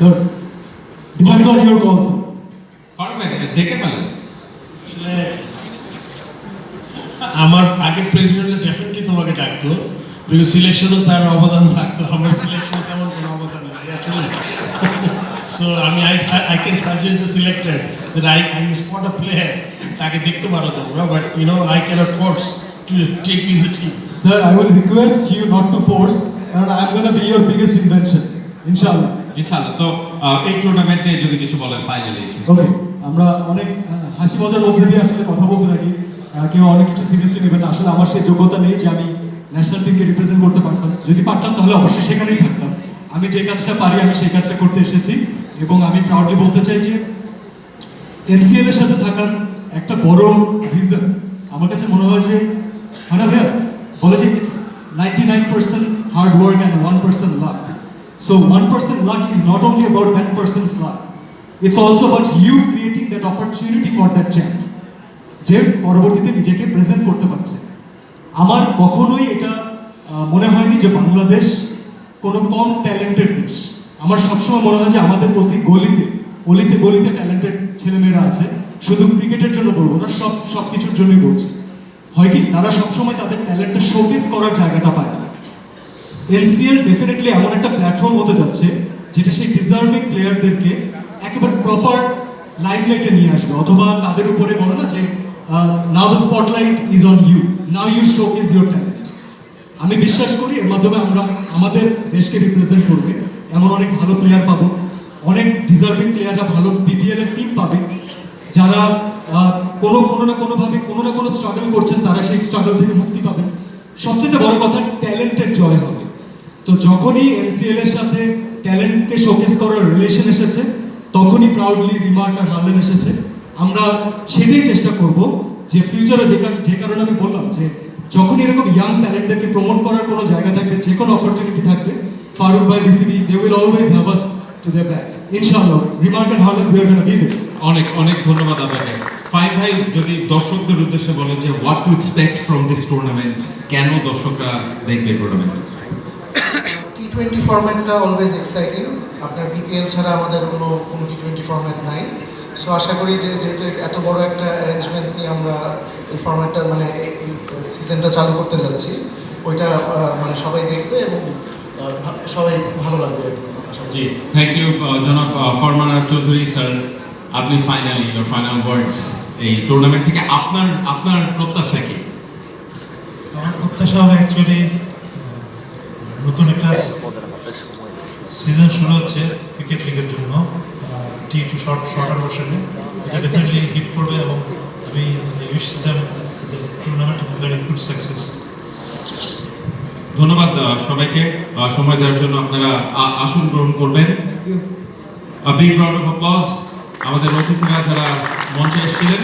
Sir, depends on your call, sir. Faruk ডেকে পেলেন আসলে আমার আগের প্রেসিডেন্ট ডেফিনেটলি তোমাকে ডাকতো বিকজ সিলেকশনও তার অবদান থাকতো আমার সিলেকশন তেমন কোনো অবদান নেই আসলে সো আমি I I can suggest the selected that I I spot a player তাকে দেখতে পারো তোমরা but you know I can't force to take in the team Sir, I will request you not to force, and I'm gonna be your biggest invention. Inshallah. ইনশাআল্লাহ তো আহ, এই টুর্নামেন্টে যদি কিছু বলেন ফাইনালি ওকে আমরা অনেক হাসি মজার মধ্যে দিয়ে আসলে কথা বলতে থাকি। কেউ অনেক কিছু সিরিয়াসলি নেবেন আসলে আমার সেই যোগ্যতা নেই যে আমি ন্যাশনাল টিমকে রিপ্রেজেন্ট করতে পারতাম। যদি পারতাম তাহলে অবশ্যই সেখানেই থাকতাম। আমি যে কাজটা পারি আমি সেই কাজটা করতে এসেছি। এবং আমি প্রাউডলি বলতে চাই যে এনসিএল এর সাথে থাকার একটা বড় রিজন আমার কাছে মনে হয় যে হ্যাঁ ভাইয়া? বলে যে it's ninety nine percent hard work and one percent luck so one percent luck is not only about that person's luck it's also about you creating that opportunity for that champ যে পরবর্তীতে নিজেকে present করতে পারছে। আমার কখনোই এটা মনে হয়নি যে বাংলাদেশ কোনো কম ট্যালেন্টেড দেশ। আমার সবসময় মনে হয় যে আমাদের প্রতি গলিতে গলিতে গলিতে ট্যালেন্টেড ছেলেমেয়েরা আছে। শুধু ক্রিকেটের জন্য বলব না, সব সব কিছুর জন্যই বলছি। হয় কি, তারা সবসময় তাদের ট্যালেন্টটা শোকেস করার জায়গাটা পায় এনসিএল ডেফিনেটলি এমন একটা প্ল্যাটফর্ম হতে যাচ্ছে, যেটা সেই ডিজার্ভিং প্লেয়ারদেরকে একেবারে প্রপার লাইমলাইটে নিয়ে আসবে। অথবা তাদের উপরে বলো না যে now the spotlight is on you now you show is your talent আমি বিশ্বাস করি এর মাধ্যমে আমরা আমাদের দেশকে রিপ্রেজেন্ট করবে। এমন অনেক ভালো প্লেয়ার পাবো, অনেক ডিজার্ভিং প্লেয়াররা ভালো বিপিএল এর টিম পাবে, যারা কোনো কোনো না কোনোভাবে, কোনো না কোনো স্ট্রাগল করছেন, তারা সেই স্ট্রাগল থেকে মুক্তি পাবেন। সবচেয়ে বড় কথা ট্যালেন্টের জয় হবে। তো যখনই এনসিএল এর সাথে ট্যালেন্টকে শোকেস করার রিলেশন এসেছে, তখনই প্রাউডলি রিমার্ক আর হার্লেন এসেছে। আমরা সেটাই চেষ্টা করব যে ফিউচারে যে যে কারণে আমি বললাম যে যখন এরকম ইয়াং ট্যালেন্টদেরকে প্রমোট করার কোনো জায়গা থাকবে, যে কোনো অপরচুনিটি থাকবে ফারুক ভাই BCB they will always have us to the back ইনশাআল্লাহ রিমার্ক আর Herlan we are gonna be there অনেক অনেক ধন্যবাদ আপনাকে। ফাইভ ভাই, যদি দর্শকদের উদ্দেশ্যে বলেন যে what to expect from this tournament কেন দর্শকরা দেখবে টুর্নামেন্ট টোয়েন্টি ফরম্যাটটা অলওয়েজ এক্সাইটিং আপনার বিপিএল ছাড়া আমাদের কোনো কোনো টি টোয়েন্টি ফরম্যাট নাই। সো আশা করি যে যেহেতু এত বড় একটা অ্যারেঞ্জমেন্ট নিয়ে আমরা এই ফরম্যাটটা মানে এই সিজনটা চালু করতে যাচ্ছি ওইটা মানে সবাই দেখবে এবং সবাই ভালো লাগবে। জি। থ্যাংক ইউ জনাব ফরমান চৌধুরী স্যার আপনি ফাইনালি ইউর ফাইনাল ওয়ার্ডস এই টুর্নামেন্ট থেকে আপনার আপনার প্রত্যাশা কি? আমার প্রত্যাশা হবে অ্যাকচুয়ালি নতুন একটা সিজন শুরু হচ্ছে ক্রিকেট লিগের জন্য টি টু শর্ট শর্টার ভার্সনে এটা ডেফিনেটলি হিট করবে এবং আমি wish them tournament very good success ধন্যবাদ সবাইকে। সময় দেওয়ার জন্য আপনারা আসন গ্রহণ করবেন। বিগ রাউন্ড অফ অ্যাপ্লজ আমাদের অতিথিরা যারা মঞ্চে এসেছিলেন